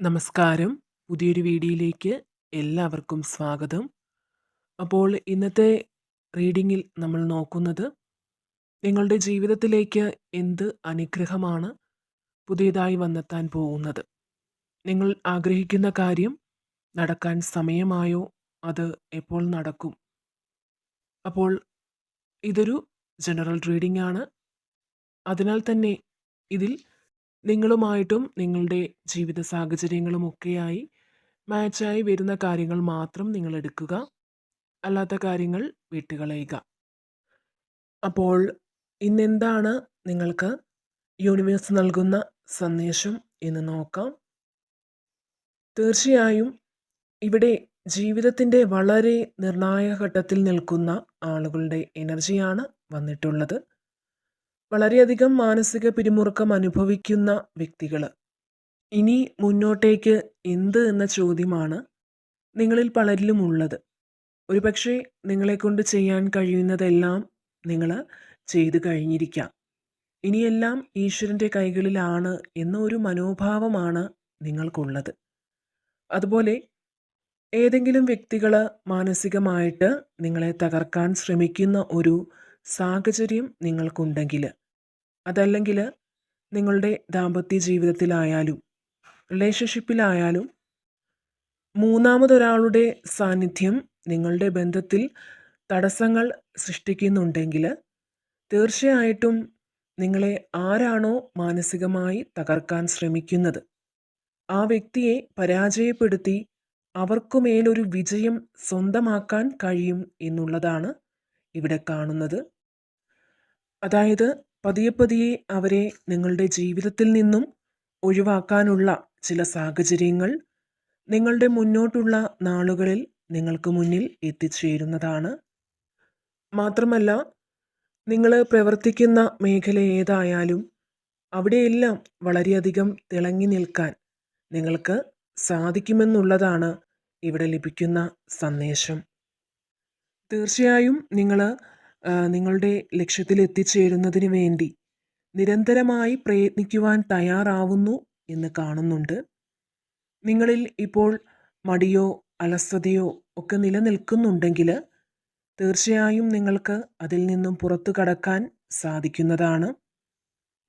നമസ്കാരം. പുതിയൊരു വീഡിയോയിലേക്ക് എല്ലാവർക്കും സ്വാഗതം. അപ്പോൾ ഇന്നത്തെ റീഡിങ്ങിൽ നമ്മൾ നോക്കുന്നത് നിങ്ങളുടെ ജീവിതത്തിലേക്ക് എന്ത് അനുഗ്രഹമാണ് പുതിയതായി വന്നെത്താൻ പോകുന്നത്? നിങ്ങൾ ആഗ്രഹിക്കുന്ന കാര്യം നടക്കാൻ സമയമായോ? അത് എപ്പോൾ നടക്കും? അപ്പോൾ ഇതൊരു ജനറൽ റീഡിംഗ് ആണ് അതിനാൽ തന്നെ ഇതിൽ നിങ്ങളുമായിട്ടും നിങ്ങളുടെ ജീവിത സാഹചര്യങ്ങളുമൊക്കെയായി മാച്ചായി വരുന്ന കാര്യങ്ങൾ മാത്രം നിങ്ങൾ എടുക്കുക. അല്ലാത്ത കാര്യങ്ങൾ വിട്ടുകളയുക. അപ്പോൾ ഇന്നെന്താണ് നിങ്ങൾക്ക് യൂണിവേഴ്സ് നൽകുന്ന സന്ദേശം എന്ന് നോക്കാം. തീർച്ചയായും ഇവിടെ ജീവിതത്തിന്റെ വളരെ നിർണായക ഘട്ടത്തിൽ നിൽക്കുന്ന ആളുകളുടെ എനർജിയാണ് വന്നിട്ടുള്ളത്. വളരെയധികം മാനസിക പിരിമുറുക്കം അനുഭവിക്കുന്ന വ്യക്തികൾ ഇനി മുന്നോട്ടേക്ക് എന്ത് എന്ന ചോദ്യമാണ് നിങ്ങളിൽ പലരിലും ഉള്ളത്. ഒരുപക്ഷെ നിങ്ങളെക്കൊണ്ട് ചെയ്യാൻ കഴിയുന്നതെല്ലാം നിങ്ങൾ ചെയ്തു കഴിഞ്ഞിരിക്കാം. ഇനിയെല്ലാം ഈശ്വരന്റെ കൈകളിലാണ് എന്ന ഒരു മനോഭാവമാണ് നിങ്ങൾക്കുള്ളത്. അതുപോലെ ഏതെങ്കിലും വ്യക്തികൾ മാനസികമായിട്ട് നിങ്ങളെ തകർക്കാൻ ശ്രമിക്കുന്ന ഒരു സാഹചര്യം നിങ്ങൾക്കുണ്ടെങ്കിൽ അതല്ലെങ്കിൽ നിങ്ങളുടെ ദാമ്പത്യ ജീവിതത്തിലായാലും റിലേഷൻഷിപ്പിലായാലും മൂന്നാമതൊരാളുടെ സാന്നിധ്യം നിങ്ങളുടെ ബന്ധത്തിൽ തടസ്സങ്ങൾ സൃഷ്ടിക്കുന്നുണ്ടെങ്കിൽ തീർച്ചയായിട്ടും നിങ്ങളെ ആരാണോ മാനസികമായി തകർക്കാൻ ശ്രമിക്കുന്നത് ആ വ്യക്തിയെ പരാജയപ്പെടുത്തി അവർക്കുമേലൊരു വിജയം സ്വന്തമാക്കാൻ കഴിയും എന്നുള്ളതാണ് ഇവിടെ കാണുന്നത്. അതായത് പതിയെ പതിയെ അവരെ നിങ്ങളുടെ ജീവിതത്തിൽ നിന്നും ഒഴിവാക്കാനുള്ള ചില സാഹചര്യങ്ങൾ നിങ്ങളുടെ മുന്നോട്ടുള്ള നാളുകളിൽ നിങ്ങൾക്ക് മുന്നിൽ എത്തിച്ചേരുന്നതാണ്. മാത്രമല്ല നിങ്ങൾ പ്രവർത്തിക്കുന്ന മേഖല ഏതായാലും അവിടെയെല്ലാം വളരെയധികം തിളങ്ങി നിൽക്കാൻ നിങ്ങൾക്ക് സാധിക്കുമെന്നുള്ളതാണ് ഇവിടെ ലഭിക്കുന്ന സന്ദേശം. തീർച്ചയായും നിങ്ങൾ നിങ്ങളുടെ ലക്ഷ്യത്തിൽ എത്തിച്ചേരുന്നതിന് വേണ്ടി നിരന്തരമായി പ്രയത്നിക്കുവാൻ തയ്യാറാവുന്നു എന്ന് കാണുന്നുണ്ട്. നിങ്ങളിൽ ഇപ്പോൾ മടിയോ അലസതയോ ഒക്കെ നിലനിൽക്കുന്നുണ്ടെങ്കിൽ തീർച്ചയായും നിങ്ങൾക്ക് അതിൽ നിന്നും പുറത്തു കടക്കാൻ സാധിക്കുന്നതാണ്.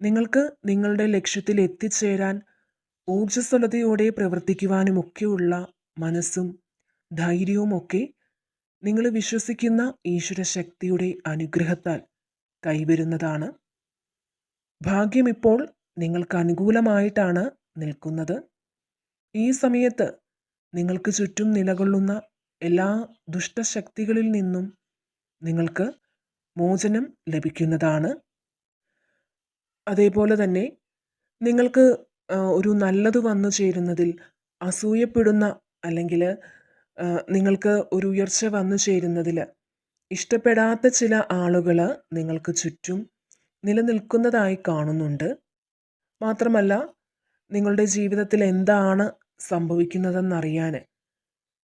നിങ്ങൾക്ക് നിങ്ങളുടെ ലക്ഷ്യത്തിൽ എത്തിച്ചേരാൻ ഊർജസ്വലതയോടെ പ്രവർത്തിക്കുവാനുമൊക്കെയുള്ള മനസ്സും ധൈര്യവുമൊക്കെ നിങ്ങൾ വിശ്വസിക്കുന്ന ഈശ്വര ശക്തിയുടെ അനുഗ്രഹത്താൽ കൈവരുന്നതാണ്. ഭാഗ്യം ഇപ്പോൾ നിങ്ങൾക്ക് അനുകൂലമായിട്ടാണ് നിൽക്കുന്നത്. ഈ സമയത്ത് നിങ്ങൾക്ക് ചുറ്റും നിലകൊള്ളുന്ന എല്ലാ ദുഷ്ടശക്തികളിൽ നിന്നും നിങ്ങൾക്ക് മോചനം ലഭിക്കുന്നതാണ്. അതേപോലെ തന്നെ നിങ്ങൾക്ക് ഒരു നല്ലത് വന്നു ചേരുന്നതിൽ അസൂയപ്പെടുന്ന അല്ലെങ്കിൽ നിങ്ങൾക്ക് ഒരു ഉയർച്ച വന്നു ചേരുന്നതിൽ ഇഷ്ടപ്പെടാത്ത ചില ആളുകൾ നിങ്ങൾക്ക് ചുറ്റും നിലനിൽക്കുന്നതായി കാണുന്നുണ്ട്. മാത്രമല്ല നിങ്ങളുടെ ജീവിതത്തിൽ എന്താണ് സംഭവിക്കുന്നതെന്നറിയാൻ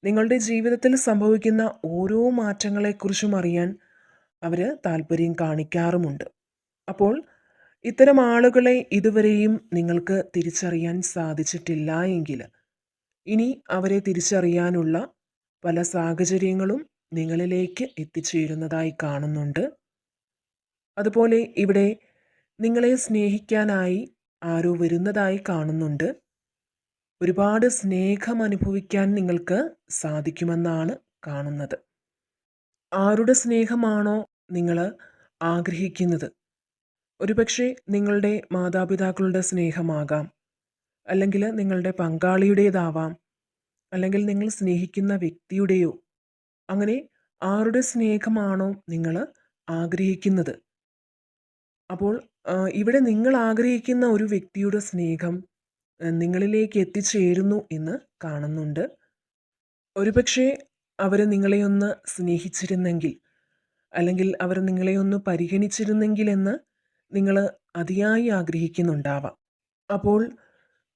നിങ്ങളുടെ ജീവിതത്തിൽ സംഭവിക്കുന്ന ഓരോ മാറ്റങ്ങളെക്കുറിച്ചും അറിയാൻ അവർ താല്പര്യം കാണിക്കാറുമുണ്ട്. അപ്പോൾ ഇത്തരം ആളുകളെ ഇതുവരെയും നിങ്ങൾക്ക് തിരിച്ചറിയാൻ സാധിച്ചിട്ടില്ല എങ്കിൽ ഇനി അവരെ തിരിച്ചറിയാനുള്ള പല സാഹചര്യങ്ങളും നിങ്ങളിലേക്ക് എത്തിച്ചേരുന്നതായി കാണുന്നുണ്ട്. അതുപോലെ ഇവിടെ നിങ്ങളെ സ്നേഹിക്കാനായി ആരോ വരുന്നതായി കാണുന്നുണ്ട്. ഒരുപാട് സ്നേഹം അനുഭവിക്കാൻ നിങ്ങൾക്ക് സാധിക്കുമെന്നാണ് കാണുന്നത്. ആരുടെ സ്നേഹമാണോ നിങ്ങൾ ആഗ്രഹിക്കുന്നത്? ഒരുപക്ഷെ നിങ്ങളുടെ മാതാപിതാക്കളുടെ സ്നേഹമാകാം അല്ലെങ്കിൽ നിങ്ങളുടെ പങ്കാളിയുടേതാവാം. അല്ലെങ്കിൽ നിങ്ങൾ സ്നേഹിക്കുന്ന വ്യക്തിയുടെയോ അങ്ങനെ ആരുടെ സ്നേഹമാണോ നിങ്ങൾ ആഗ്രഹിക്കുന്നത്? അപ്പോൾ ഇവിടെ നിങ്ങൾ ആഗ്രഹിക്കുന്ന ഒരു വ്യക്തിയുടെ സ്നേഹം നിങ്ങളിലേക്ക് എത്തിച്ചേരുന്നു എന്ന് കാണുന്നുണ്ട്. ഒരുപക്ഷെ അവർ നിങ്ങളെ ഒന്ന് സ്നേഹിച്ചിരുന്നെങ്കിൽ അല്ലെങ്കിൽ അവർ നിങ്ങളെ ഒന്ന് പരിഗണിച്ചിരുന്നെങ്കിൽ എന്ന് നിങ്ങൾ അതിയായി ആഗ്രഹിക്കുന്നുണ്ടാവാം. അപ്പോൾ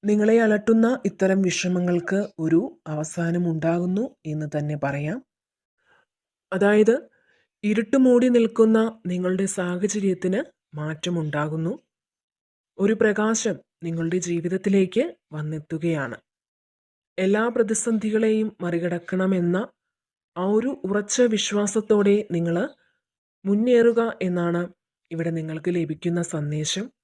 നിങ്ങളെ അലട്ടുന്ന ഇത്തരം വിഷമങ്ങൾക്ക് ഒരു അവസാനമുണ്ടാകുന്നു എന്ന് തന്നെ പറയാം. അതായത് ഇരുട്ട് മൂടി നിൽക്കുന്ന നിങ്ങളുടെ സാഹചര്യത്തിന് മാറ്റമുണ്ടാകുന്നു. ഒരു പ്രകാശം നിങ്ങളുടെ ജീവിതത്തിലേക്ക് വന്നെത്തുകയാണ്. എല്ലാ പ്രതിസന്ധികളെയും മറികടക്കണമെന്ന ആ ഒരു ഉറച്ച വിശ്വാസത്തോടെ നിങ്ങൾ മുന്നേറുക എന്നാണ് ഇവിടെ നിങ്ങൾക്ക് ലഭിക്കുന്ന സന്ദേശം.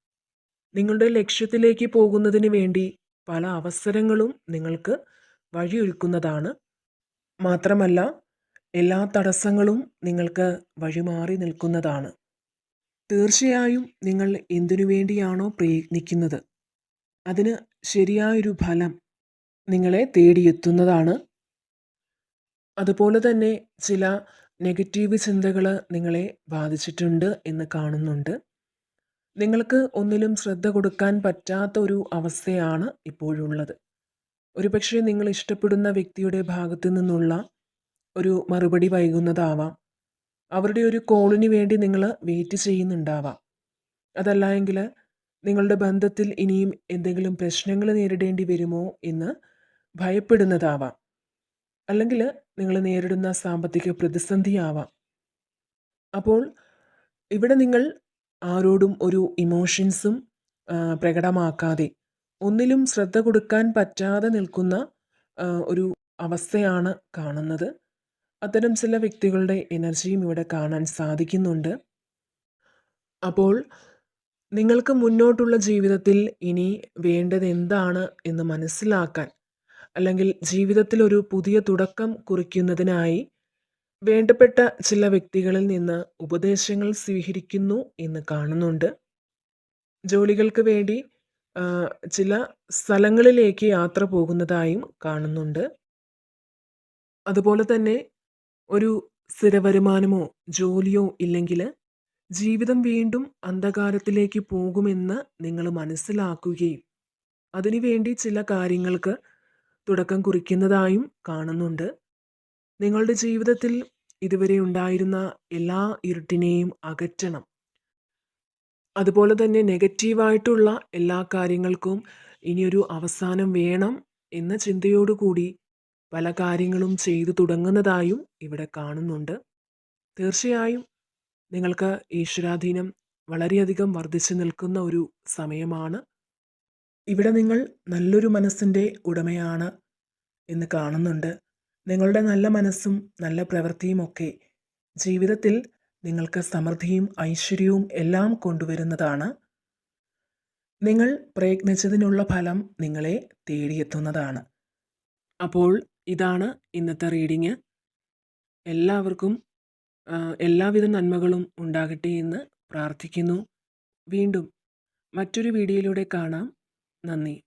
നിങ്ങളുടെ ലക്ഷ്യത്തിലേക്ക് പോകുന്നതിന് വേണ്ടി പല അവസരങ്ങളും നിങ്ങൾക്ക് വഴിയൊരുക്കുന്നതാണ്. മാത്രമല്ല എല്ലാ തടസ്സങ്ങളും നിങ്ങൾക്ക് വഴിമാറി നിൽക്കുന്നതാണ്. തീർച്ചയായും നിങ്ങൾ എന്തിനു വേണ്ടിയാണോ പ്രയത്നിക്കുന്നത്? അതിന് ശരിയായൊരു ഫലം നിങ്ങളെ തേടിയെത്തുന്നതാണ്. അതുപോലെ തന്നെ ചില നെഗറ്റീവ് ചിന്തകൾ നിങ്ങളെ ബാധിച്ചിട്ടുണ്ട് എന്ന് കാണുന്നുണ്ട്. നിങ്ങൾക്ക് ഒന്നിലും ശ്രദ്ധ കൊടുക്കാൻ പറ്റാത്ത ഒരു അവസ്ഥയാണ് ഇപ്പോഴുള്ളത്. ഒരുപക്ഷെ നിങ്ങൾ ഇഷ്ടപ്പെടുന്ന വ്യക്തിയുടെ ഭാഗത്തു നിന്നുള്ള ഒരു മറുപടി വൈകുന്നതാവാം. അവരുടെ ഒരു കോളിന് വേണ്ടി നിങ്ങൾ വെയിറ്റ് ചെയ്യുന്നുണ്ടാവാം. അതല്ല എങ്കിൽ നിങ്ങളുടെ ബന്ധത്തിൽ ഇനിയും എന്തെങ്കിലും പ്രശ്നങ്ങൾ നേരിടേണ്ടി വരുമോ എന്ന് ഭയപ്പെടുന്നതാവാം. അല്ലെങ്കിൽ നിങ്ങൾ നേരിടുന്ന സാമ്പത്തിക പ്രതിസന്ധിയാവാം. അപ്പോൾ ഇവിടെ നിങ്ങൾ ആരോടും ഒരു ഇമോഷൻസും പ്രകടമാക്കാതെ. ഒന്നിലും ശ്രദ്ധ കൊടുക്കാൻ പറ്റാതെ നിൽക്കുന്ന ഒരു അവസ്ഥയാണ് കാണുന്നത്. അത്തരം ചില വ്യക്തികളുടെ എനർജിയും ഇവിടെ കാണാൻ സാധിക്കുന്നുണ്ട്. അപ്പോൾ നിങ്ങൾക്ക് മുന്നോട്ടുള്ള ജീവിതത്തിൽ ഇനി വേണ്ടത് എന്താണ് എന്ന് മനസ്സിലാക്കാൻ അല്ലെങ്കിൽ ജീവിതത്തിൽ ഒരു പുതിയ തുടക്കം കുറിക്കുന്നതിനായി വേണ്ടപ്പെട്ട ചില വ്യക്തികളിൽ നിന്ന് ഉപദേശങ്ങൾ സ്വീകരിക്കുന്നു എന്ന് കാണുന്നുണ്ട്. ജോലികൾക്ക് വേണ്ടി ചില സ്ഥലങ്ങളിലേക്ക് യാത്ര പോകുന്നതായും കാണുന്നുണ്ട്. അതുപോലെ തന്നെ ഒരു സ്ഥിരവരുമാനമോ ജോലിയോ ഇല്ലെങ്കിൽ ജീവിതം വീണ്ടും അന്ധകാരത്തിലേക്ക് പോകുമെന്ന് നിങ്ങൾ മനസ്സിലാക്കുകയും അതിനുവേണ്ടി ചില കാര്യങ്ങൾക്ക് തുടക്കം കുറിക്കുന്നതായും കാണുന്നുണ്ട്. നിങ്ങളുടെ ജീവിതത്തിൽ ഇതുവരെ ഉണ്ടായിരുന്ന എല്ലാ ഇരുട്ടിനെയും അകറ്റണം. അതുപോലെ തന്നെ നെഗറ്റീവായിട്ടുള്ള എല്ലാ കാര്യങ്ങൾക്കും ഇനിയൊരു അവസാനം വേണം എന്ന ചിന്തയോടുകൂടി പല കാര്യങ്ങളും ചെയ്തു തുടങ്ങുന്നതായും ഇവിടെ കാണുന്നുണ്ട്. തീർച്ചയായും നിങ്ങൾക്ക് ഈശ്വരാധീനം വളരെയധികം വർദ്ധിച്ചു നിൽക്കുന്ന ഒരു സമയമാണ്. ഇവിടെ നിങ്ങൾ നല്ലൊരു മനസ്സിന്റെ ഉടമയാണ് എന്ന് കാണുന്നുണ്ട്. നിങ്ങളുടെ നല്ല മനസ്സും നല്ല പ്രവൃത്തിയുമൊക്കെ ജീവിതത്തിൽ നിങ്ങൾക്ക് സമൃദ്ധിയും ഐശ്വര്യവും എല്ലാം കൊണ്ടുവരുന്നതാണ്. നിങ്ങൾ പ്രയത്നിച്ചതിനുള്ള ഫലം നിങ്ങളെ തേടിയെത്തുന്നതാണ്. അപ്പോൾ ഇതാണ് ഇന്നത്തെ റീഡിങ്. എല്ലാവർക്കും എല്ലാവിധ നന്മകളും ഉണ്ടാകട്ടെ എന്ന് പ്രാർത്ഥിക്കുന്നു. വീണ്ടും മറ്റൊരു വീഡിയോയിലൂടെ കാണാം. നന്ദി.